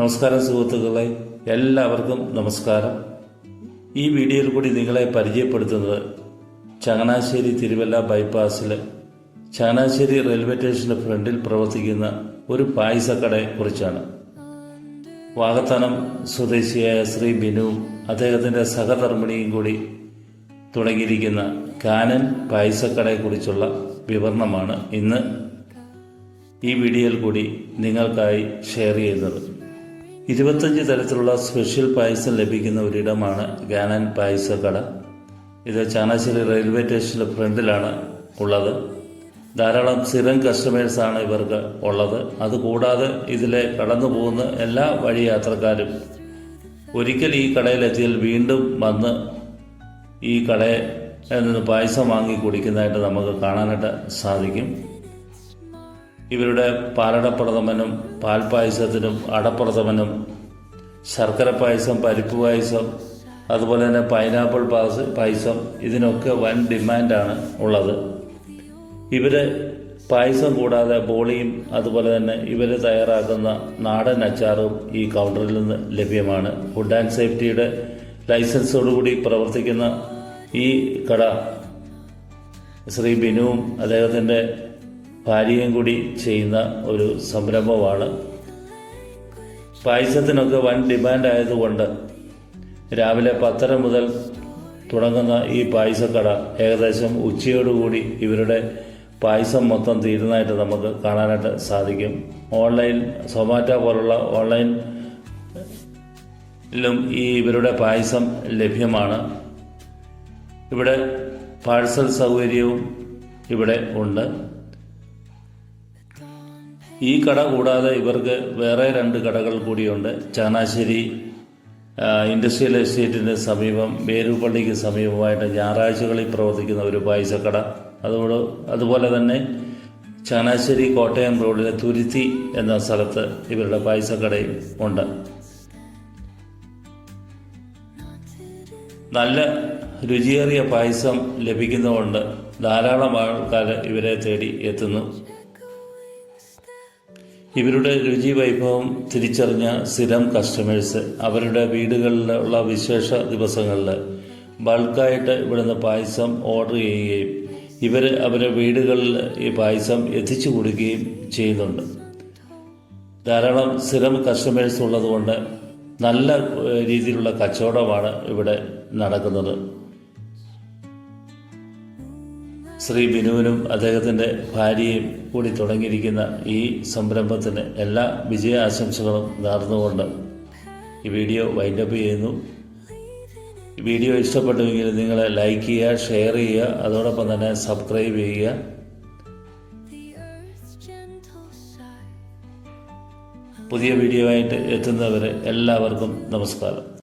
നമസ്കാരം സുഹൃത്തുക്കളെ എല്ലാവർക്കും നമസ്കാരം. ഈ വീഡിയോയിൽ കൂടി നിങ്ങളെ പരിചയപ്പെടുത്തുന്നത് ചങ്ങനാശ്ശേരി തിരുവല്ല ബൈപ്പാസിൽ ചങ്ങനാശ്ശേരി റെയിൽവേ സ്റ്റേഷന്റെ ഫ്രണ്ടിൽ പ്രവർത്തിക്കുന്ന ഒരു പായസക്കടയെ കുറിച്ചാണ്. വാഗത്തനം സ്വദേശിയായ ശ്രീ ബിനു അദ്ദേഹത്തിന്റെ സഹധർമ്മിണിയും കൂടി തുടങ്ങിയിരിക്കുന്ന കാനൻ പായസക്കടയെക്കുറിച്ചുള്ള വിവരണമാണ് ഇന്ന് ഈ വീഡിയോയിൽ കൂടി നിങ്ങൾക്കായി ഷെയർ ചെയ്യുന്നത്. ഇരുപത്തഞ്ച് തരത്തിലുള്ള സ്പെഷ്യൽ പായസം ലഭിക്കുന്ന ഒരിടമാണ് ഗാനൻ പായസ കട. ഇത് ചാനാശ്ശേരി റെയിൽവേ സ്റ്റേഷന്റെ ഫ്രണ്ടിലാണ് ഉള്ളത്. ധാരാളം സ്ഥിരം കസ്റ്റമേഴ്സാണ് ഇവർക്ക് ഉള്ളത്. അതുകൂടാതെ ഇതിലെ കടന്നു പോകുന്ന എല്ലാ വഴി യാത്രക്കാരും ഒരിക്കൽ ഈ കടയിലെത്തിയാൽ വീണ്ടും വന്ന് ഈ കടയിൽ നിന്ന് പായസം വാങ്ങി കുടിക്കുന്നതായിട്ട് നമുക്ക് കാണാനായിട്ട് സാധിക്കും. ഇവരുടെ പാലടപ്രഥമനും പാൽപ്പായസത്തിനും അടപ്രഥമനും ശർക്കര പായസം പരിപ്പ് പായസം അതുപോലെ തന്നെ പൈനാപ്പിൾ പാസ് പായസം ഇതിനൊക്കെ വൻ ഡിമാൻഡാണ് ഉള്ളത്. ഇവർ പായസം കൂടാതെ ബോളിയും അതുപോലെ തന്നെ ഇവർ തയ്യാറാക്കുന്ന നാടൻ അച്ചാറും ഈ കൗണ്ടറിൽ നിന്ന് ലഭ്യമാണ്. ഫുഡ് ആൻഡ് സേഫ്റ്റിയുടെ ലൈസൻസോടുകൂടി പ്രവർത്തിക്കുന്ന ഈ കട ശ്രീ ബിനുവും അദ്ദേഹത്തിന്റെ ഭാര്യയും കൂടി ചെയ്യുന്ന ഒരു സംരംഭമാണ്. പായസത്തിനൊക്കെ വൻ ഡിമാൻഡ് ആയതുകൊണ്ട് രാവിലെ പത്തര മുതൽ തുടങ്ങുന്ന ഈ പായസക്കട ഏകദേശം ഉച്ചയോടുകൂടി ഇവരുടെ പായസം മൊത്തം തീരുന്നതായിട്ട് നമുക്ക് കാണാനായിട്ട് സാധിക്കും. ഓൺലൈൻ സൊമാറ്റോ പോലുള്ള ഓൺലൈനിലും ഈ ഇവരുടെ പായസം ലഭ്യമാണ്. ഇവിടെ പാഴ്സൽ സൗകര്യവും ഇവിടെ ഉണ്ട്. ഈ കട കൂടാതെ ഇവർക്ക് വേറെ രണ്ട് കടകൾ കൂടിയുണ്ട്. ചാനാശ്ശേരി ഇൻഡസ്ട്രിയൽ എസ്റ്റേറ്റിന്റെ സമീപം വേരൂപ്പള്ളിക്ക് സമീപമായിട്ട് ഞായറാഴ്ചകളിൽ പ്രവർത്തിക്കുന്ന ഒരു പായസക്കട അതോട് അതുപോലെ തന്നെ ചാനാശ്ശേരി കോട്ടയം റോഡിലെ തുരുത്തി എന്ന സ്ഥലത്ത് ഇവരുടെ പായസക്കടയും ഉണ്ട്. നല്ല രുചിയേറിയ പായസം ലഭിക്കുന്നതുകൊണ്ട് ധാരാളം ആൾക്കാർ ഇവരെ തേടി എത്തുന്നു. ഇവരുടെ രുചി വൈഭവം തിരിച്ചറിഞ്ഞ സ്ഥിരം കസ്റ്റമേഴ്സ് അവരുടെ വീടുകളിലുള്ള വിശേഷ ദിവസങ്ങളിൽ ബൾക്കായിട്ട് ഇവിടുന്ന് പായസം ഓർഡർ ചെയ്യുകയും ഇവർ അവരുടെ വീടുകളിൽ ഈ പായസം എത്തിച്ചു കൊടുക്കുകയും ചെയ്യുന്നുണ്ട്. ധാരാളം സ്ഥിരം കസ്റ്റമേഴ്സ് ഉള്ളതുകൊണ്ട് നല്ല രീതിയിലുള്ള കച്ചവടമാണ് ഇവിടെ നടക്കുന്നത്. ശ്രീ ബിനുവിനും അദ്ദേഹത്തിന്റെ ഭാര്യയും കൂടി തുടങ്ങിയിരിക്കുന്ന ഈ സംരംഭത്തിന് എല്ലാ വിജയ ആശംസകളും നേർന്നുകൊണ്ട് ഈ വീഡിയോ വൈൻഡപ്പ് ചെയ്യുന്നു. വീഡിയോ ഇഷ്ടപ്പെട്ടുവെങ്കിൽ നിങ്ങൾ ലൈക്ക് ചെയ്യുക ഷെയർ ചെയ്യുക അതോടൊപ്പം തന്നെ സബ്സ്ക്രൈബ് ചെയ്യുക. പുതിയ വീഡിയോ ആയിട്ട് എത്തുന്നവരെ എല്ലാവർക്കും നമസ്കാരം.